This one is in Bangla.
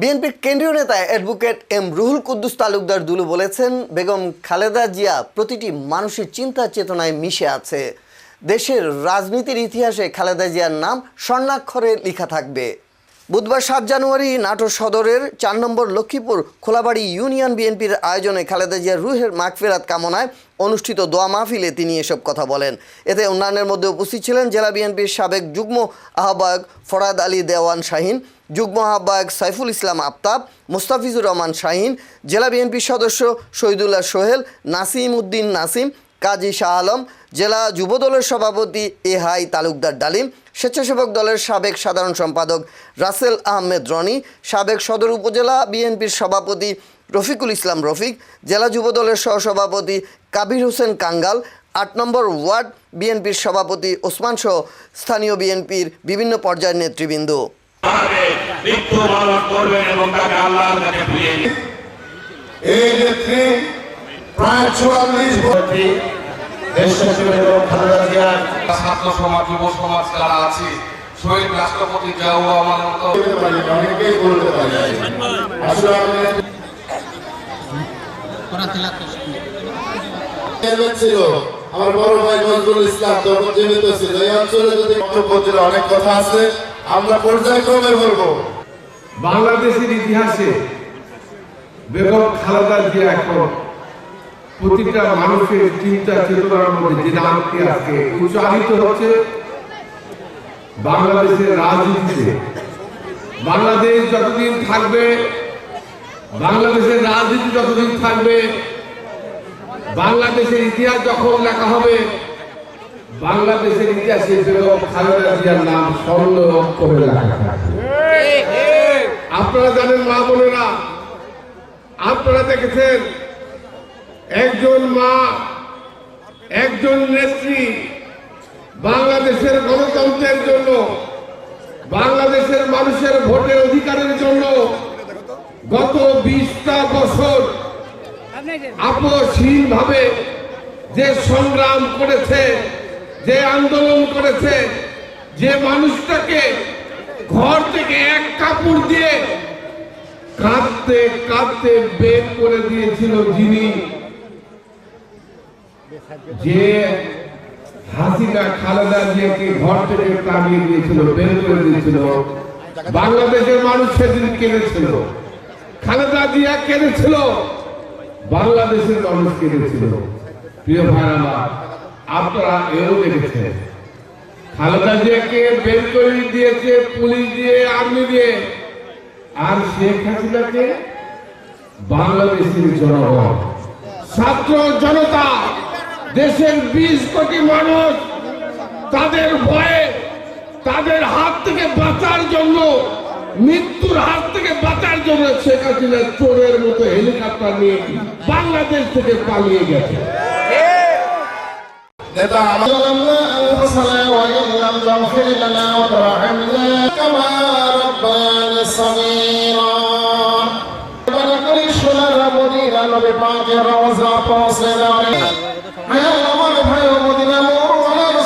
বিএনপির কেন্দ্রীয় নেতা অ্যাডভোকেট এম রুহুল কুদ্দুস তালুকদার দুলু বলেছেন, বেগম খালেদা জিয়া প্রতিটি মানুষের চিন্তা চেতনায় মিশে আছে। দেশের রাজনীতির ইতিহাসে খালেদা জিয়ার নাম স্বর্ণাক্ষরে লেখা থাকবে। বুধবার সাত জানুয়ারি নাটোর সদরের চার নম্বর লক্ষ্মীপুর খোলাবাড়ি ইউনিয়ন বিএনপির আয়োজনে খালেদা জিয়ার রুহের মাগফেরাত কামনায় অনুষ্ঠিত দোয়া মাহফিলে তিনি এসব কথা বলেন। এতে অন্যান্যের মধ্যে উপস্থিত ছিলেন জেলা বিএনপির সাবেক যুগ্ম আহ্বায়ক ফরাদ আলী দেওয়ান শাহিন, যুগ্ম আহ্বায়ক সাইফুল ইসলাম আফতাব, মুস্তাফিজুর রহমান শাহিন, জেলা বিএনপির সদস্য শহীদুল্লাহ সোহেল নাসিম উদ্দিন নাসিম কাজী শাহ আলম জেলা যুবদলের সভাপতি এহাই তালুকদার ডালিম স্বেচ্ছাসেবক দলের সাবেক সাধারণ সম্পাদক রাসেল আহমেদ রনি সাবেক সদর উপজেলা বিএনপির সভাপতি রফিকুল ইসলাম রফিক জেলা যুবদলের সহসভাপতি কাবির হোসেন কাঙ্গাল আট নম্বর ওয়ার্ড বিএনপির সভাপতি ওসমান সহ স্থানীয় বিএনপির বিভিন্ন পর্যায়ের নেতৃবৃন্দ আমাকে মৃত্যু বরণ করবেন এবং তাকে আল্লাহর কাছে ফিরিয়ে দিন। এই নেত্রী প্রায় চুয়াল্লিশ বছর দেশ সচিবের এবং খালেদা জিয়ার ছাত্র সমাজ যুব সমাজ যারা আছে শহীদ রাষ্ট্রপতি মতো। অনেকেই বলতে পারি। আসলে ছিল। আমার বড় ভাই নজরুল ইসলাম তখন জীবিত ছিল। এই অঞ্চলে যদি বক্তব্য অনেক কথা আছে আমরা পর্যায়ক্রমে বলব। বাংলাদেশের ইতিহাসে বেগম খালেদা জিয়া এখন প্রতিটা মানুষের চিন্তা চেতনার মধ্যে যে নামটি আজকে উচ্চারিত হচ্ছে বাংলাদেশের রাজনীতিতে। বাংলাদেশ যতদিন থাকবে বাংলাদেশের রাজনীতি যতদিন থাকবে বাংলাদেশের ইতিহাস যখন লেখা হবে বাংলাদেশের ইতিহাসে বেগম খালেদা জিয়ার নাম স্বর্ণ অক্ষরে লেখা আপনারা জানেন মা বোনেরা আপনারা দেখেছেন একজন মা, একজন নেত্রী বাংলাদেশের গণতন্ত্রের জন্য, বাংলাদেশের মানুষের ভোটের অধিকারের জন্য গত বিশটা বছর ভাবে যে সংগ্রাম করেছে, যে আন্দোলন করেছে, যে মানুষটাকে ঘর থেকে এক কাপড় দিয়ে কাঁদতে কাঁদতে বের করে দিয়েছিল যিনি যে হাসিনা খালেদা জিয়াকে ঘর থেকে তাড়িয়ে দিয়েছিল, বের করে দিয়েছিল। বাংলাদেশের মানুষ সেদিন কেঁদেছিল। খালেদা জিয়া কেঁদেছিল। বাংলাদেশের মানুষ কেঁদেছিল। প্রিয় ভাই আমার, আপনারা এও দেখেছেন। খালেদা জিয়াকে বের করে দিয়েছে পুলিশ দিয়ে, আর্মি দিয়ে। আর শেখ হাসিনাকে বাংলাদেশের জনগণ, ছাত্র জনতা দেশের বিশ কোটি মানুষ তাদের ভয়ে, তাদের হাত থেকে বাঁচার জন্য, মৃত্যুর হাত থেকে বাঁচার জন্য শেখ হাসিনা চোরের মতো হেলিকপ্টার নিয়ে বাংলাদেশ থেকে পালিয়ে গেছে। নেতা আমাদের أنفسنا وإن لم تغفر لنا